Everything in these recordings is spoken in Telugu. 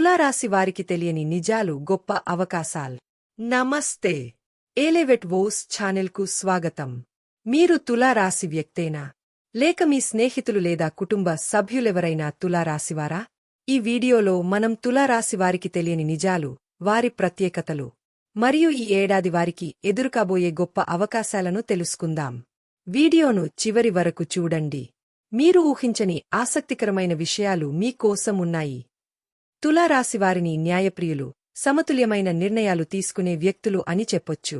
తులారాశి వారికి తెలియని నిజాలు గొప్ప అవకాశాల్. నమస్తే. ఏలేవెట్ వోస్ ఛానెల్కు స్వాగతం. మీరు తులారాశి వ్యక్తేనా? లేక మీ స్నేహితులు లేదా కుటుంబ సభ్యులెవరైనా తులారాశివారా? ఈ వీడియోలో మనం తులారాశి వారికి తెలియని నిజాలు వారి ప్రత్యేకతలు మరియు ఈ ఏడాది వారికి ఎదురుకాబోయే గొప్ప అవకాశాలను తెలుసుకుందాం. వీడియోను చివరి వరకు చూడండి. మీరు ఊహించని ఆసక్తికరమైన విషయాలు మీకోసం ఉన్నాయి. తులారాశివారిని న్యాయప్రియులు సమతుల్యమైన నిర్ణయాలు తీసుకునే వ్యక్తులు అని చెప్పొచ్చు.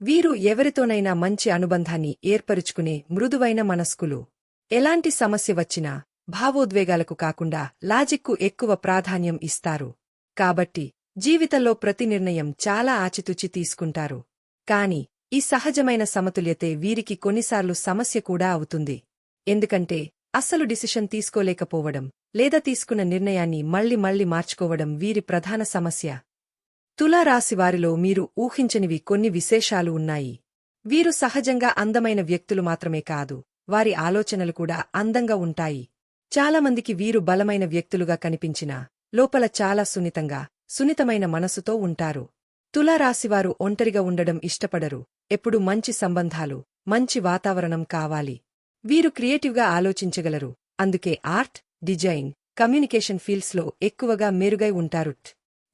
వీరు ఎవరితోనైనా మంచి అనుబంధాన్ని ఏర్పరుచుకునే మృదువైన మనస్కులు. ఎలాంటి సమస్య వచ్చినా భావోద్వేగాలకు కాకుండా లాజిక్కు ఎక్కువ ప్రాధాన్యం ఇస్తారు. కాబట్టి జీవితంలో ప్రతి నిర్ణయం చాలా ఆచితూచి తీసుకుంటారు. కాని ఈ సహజమైన సమతుల్యతే వీరికి కొన్నిసార్లు సమస్య కూడా అవుతుంది. ఎందుకంటే అస్సలు డిసిషన్ తీసుకోలేకపోవడం లేదా తీసుకున్న నిర్ణయాన్ని మళ్ళీ మళ్ళీ మార్చుకోవడం వీరి ప్రధాన సమస్య. తులారాశివారిలో మీరు ఊహించనివి కొన్ని విశేషాలు ఉన్నాయి. వీరు సహజంగా అందమైన వ్యక్తులు మాత్రమే కాదు వారి ఆలోచనలు కూడా అందంగా ఉంటాయి. చాలామందికి వీరు బలమైన వ్యక్తులుగా కనిపించినా లోపల చాలా సున్నితంగా సున్నితమైన మనసుతో ఉంటారు. తులారాశివారు ఒంటరిగా ఉండడం ఇష్టపడరు. ఎప్పుడు మంచి సంబంధాలు మంచి వాతావరణం కావాలి. వీరు క్రియేటివ్గా ఆలోచించగలరు. అందుకే ఆర్ట్ డిజైన్ కమ్యూనికేషన్ ఫీల్డ్స్లో ఎక్కువగా మెరుగై ఉంటారు.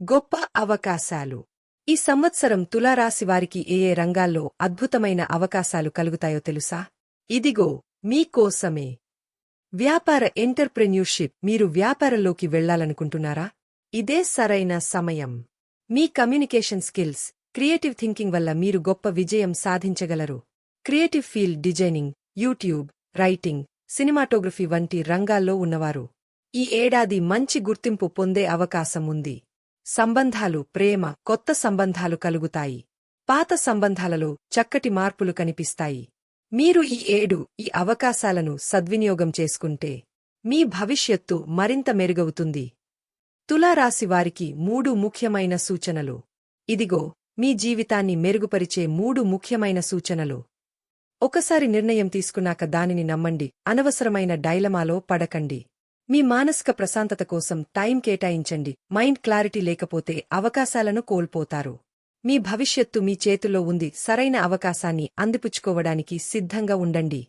గొప్ప అవకాశాలు. ఈ సంవత్సరం తులారాశివారికి ఏ ఏ రంగాల్లో అద్భుతమైన అవకాశాలు కలుగుతాయో తెలుసా? ఇదిగో మీకోసమే వ్యాపార ఎంటర్ప్రెన్యూర్షిప్ మీరు వ్యాపారంలోకి వెళ్ళాలనుకుంటున్నారా? ఇదే సరైన సమయం. మీ కమ్యూనికేషన్ స్కిల్స్ క్రియేటివ్ థింకింగ్ వల్ల మీరు గొప్ప విజయం సాధించగలరు. Creative field designing YouTube writing cinematography వంటి రంగాల్లో ఉన్నవారు. ఈ ఏడాది మంచి గుర్తింపు పొందే అవకాశం ఉంది సంబంధాలు ప్రేమ కొత్త సంబంధాలు కలుగుతాయి. పాత సంబంధాలలో చక్కటి మార్పులు కనిపిస్తాయి. మీరు ఈ ఏడు ఈ అవకాశాలను సద్వినియోగం చేసుకుంటే మీ భవిష్యత్తు మరింత మెరుగవుతుంది. తులారాశివారికి మూడు ముఖ్యమైన సూచనలు. ఇదిగో మీ జీవితాన్ని మెరుగుపరిచే మూడు ముఖ్యమైన సూచనలు. ఒకసారి నిర్ణయం తీసుకున్నాక దానిని నమ్మండి. అనవసరమైన డైలమాలో పడకండి. మీ మానసిక ప్రశాంతత కోసం టైం కేటాయించండి. మైండ్ క్లారిటీ లేకపోతే అవకాశాలను కోల్పోతారు. మీ భవిష్యత్తు మీ చేతుల్లో ఉంది. సరైన అవకాశాన్ని అందిపుచ్చుకోవడానికి సిద్ధంగా ఉండండి.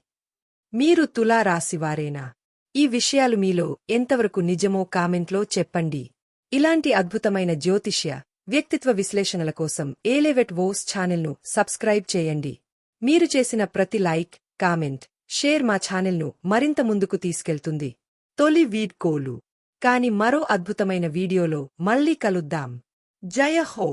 మీరు తులారాశివారేనా ఈ విషయాలు మీలో ఎంతవరకు నిజమో కామెంట్లో చెప్పండి. ఇలాంటి అద్భుతమైన జ్యోతిష్య వ్యక్తిత్వ విశ్లేషణల కోసం ఏలేవెట్ వోస్ ఛానల్ను సబ్స్క్రైబ్ చేయండి. మీరు చేసిన ప్రతి లైక్ కామెంట్ షేర్ మా ఛానల్ను మరింత ముందుకు తీసుకెళ్తుంది. తొలి వీడ్ కోలు. కాని మరో అద్భుతమైన వీడియోలో మళ్ళీ కలుద్దాం. జయ హో!